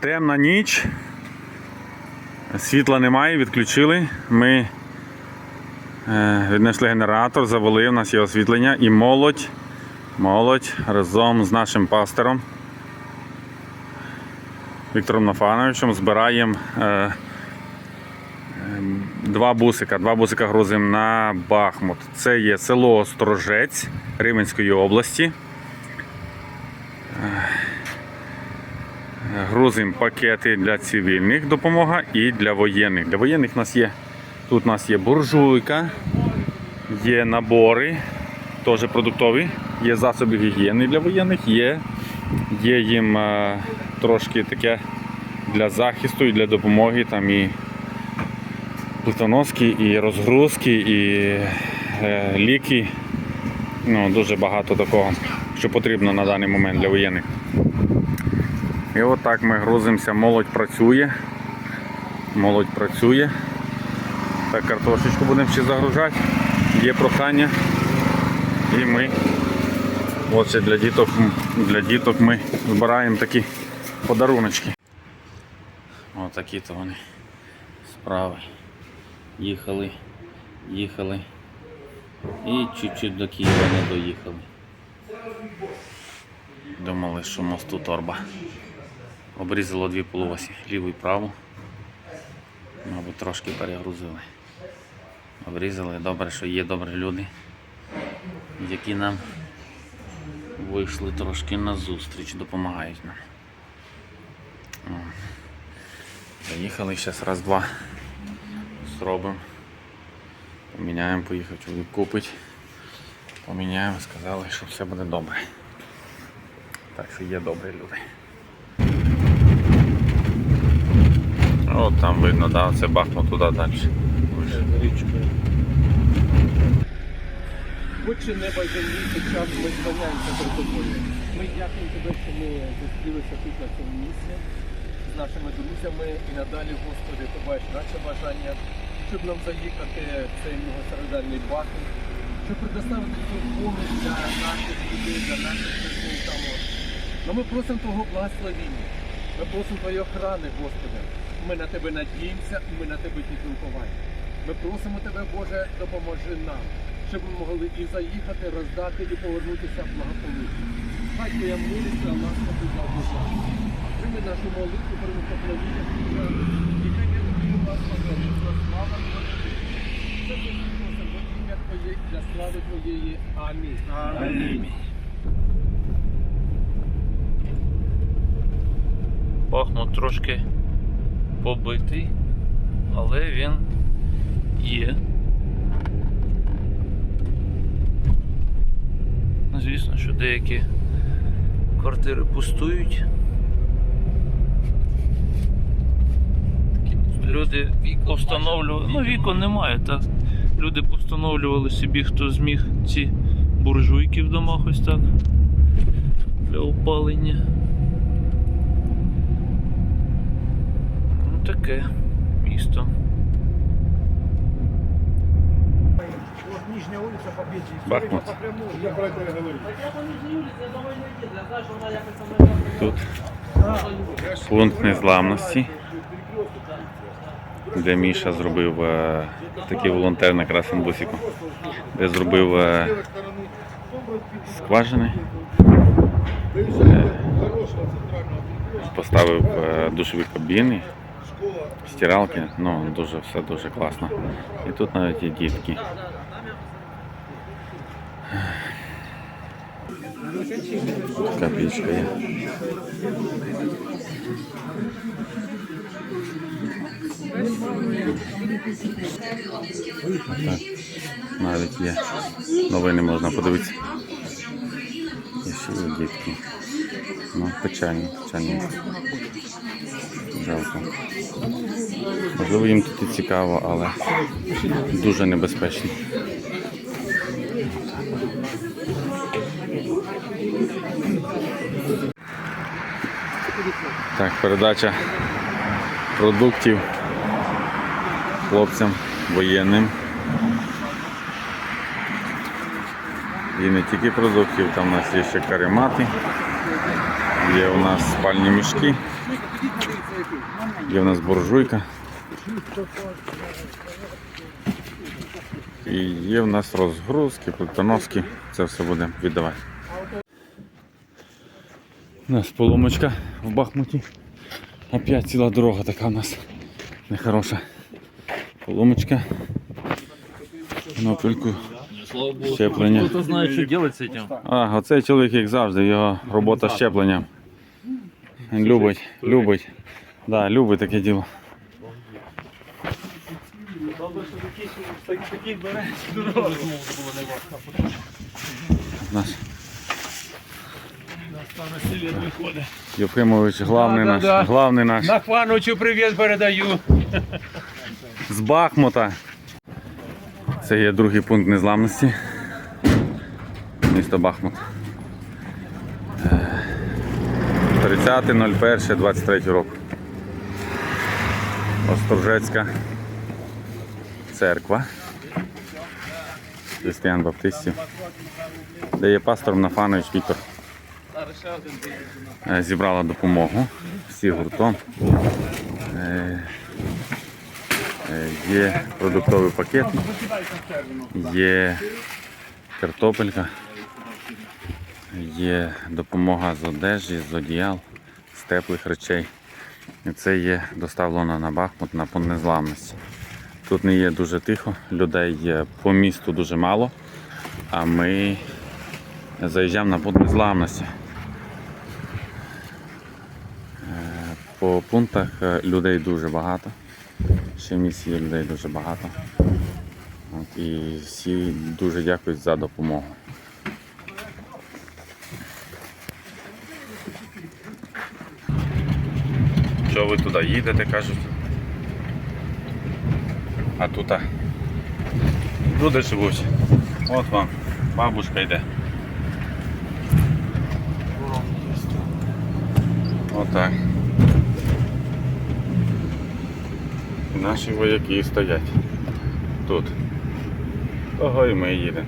Темна ніч. Світла немає, відключили. Ми е, віднесли генератор, завели, у нас є освітлення і молодь, молодь разом з нашим пастором Віктором Нафановичем збираємо е, е, два бусика. Два бусика грузимо на Бахмут. Це є село Острожець Рівненської області. Грузимо пакети для цивільних допомога і для воєнних. Для воєнних у нас є тут у нас є буржуйка, є набори, теж продуктові, є засоби гігієни для воєнних, є, є їм е, трошки таке для захисту і для допомоги. Там і плитоноски, і розгрузки, і е, ліки. Ну, дуже багато такого, що потрібно на даний момент для воєнних. І от так ми грузимося, молодь працює. Молодь працює. Так, картошечку будемо ще загружати. Є прохання. І ми от ще для діток, для діток ми збираємо такі подаруночки. Отакі то вони справи. Їхали, їхали. І чуть-чуть до Києва не доїхали. Думали, що мосту торба. Обрізало дві полуосі, ліву і праву. Мабуть, трошки перегрузили. Обрізали. Добре, що є добрі люди, які нам вийшли трошки на зустріч, допомагають нам. Заїхали, зараз раз-два зробимо. Поміняємо, поїхав чоловік купить. Поміняємо, сказали, що все буде добре. Так що є добрі люди. От там видно, да, це Бахмут туди далі. Будь чи неба землі, під час ми склоняємося перед тобою. Ми дякуємо тебе, що ми зустрілися тут на цьому місці з нашими друзями і надалі, Господи, ти бачиш наше бажання, щоб нам заїхати в цей многостраждальний Бахмут, щоб предоставити цю поміч для наших людей, для наших людей там. от. Ми просимо Твого благословіння, ми просимо Твоєї охорони, Господи. Ми на Тебе надіємося і ми на Тебе тільки уповаємо. Ми просимо Тебе, Боже, допоможи нам, щоб ми могли і заїхати, роздати і повернутися в благополуччя. Хай Твоя милість на нас побудла Божа. Прийми нашу молитву, прийми поклоніння. І хай я тобі благословення, що слава Твоя. Це просимо ім'я Твоє, для слави Твоєї. Амінь. Амінь. Бахмут трошки побитий, але він є. Ну, Звісно, що деякі квартири пустують. Люди постановлювали, ну вікон немає, так. Люди постановлювали собі, хто зміг ці буржуйки в домах ось так для опалення. Ну таке місто. Нижняя улица Победы. Бахмут. Я про это и говорю. Тут пункт незламності, де Міша зробив е, такий волонтер на Красенбусіку, де зробив е, скважини, е, поставив душові кабіни, стиралки, ну дуже все дуже класно. І тут навіть є дітки. Така пічка є. Так, навіть є. Новини можна подивитися. І ще є дітки. Ну, печальні, печальні. Жалко. Можливо, їм тут і цікаво, але дуже небезпечно. Так, передача продуктів хлопцям воєнним. І не тільки продуктів, там у нас є ще каремати. Є у нас спальні мішки. Є у нас буржуйка. І є в нас розгрузки, плитоноски. Це все будемо віддавати. У нас поломочка в Бахмуті. Опять ціла дорога така у нас нехороша. Поломочка. На пильку щеплення. Хто знає, що робити з цим? А, оцей чоловік, як завжди, його робота з щепленням. Любить, любить. Да, любить таке діло. У нас Євфимович, главний Да, наш, да, да. главний наш На Хвановичу привіт передаю. з Бахмута. Це є другий пункт незламності. Місто Бахмут. Е, 30.01.23 року. Острожецька церква християн баптистів, де є пастор Нафанович Віктор. Е, Зібрала допомогу всі гуртом. Е, Е, Є продуктовий пакет, є картопелька, є допомога з одежі, з одіял, з теплих речей. І це є доставлено на Бахмут на пункт незламності. Тут не є дуже тихо, людей є по місту дуже мало, а ми заїжджаємо на пункт незламності. Е, По пунктах е, людей дуже багато. Ще в людей дуже багато. От, і всі дуже дякують за допомогу. Що ви туди їдете, кажуть? А тут люди живуть. От вам, бабушка йде. Отак. Наші вояки стоять тут. Того і ми їдемо.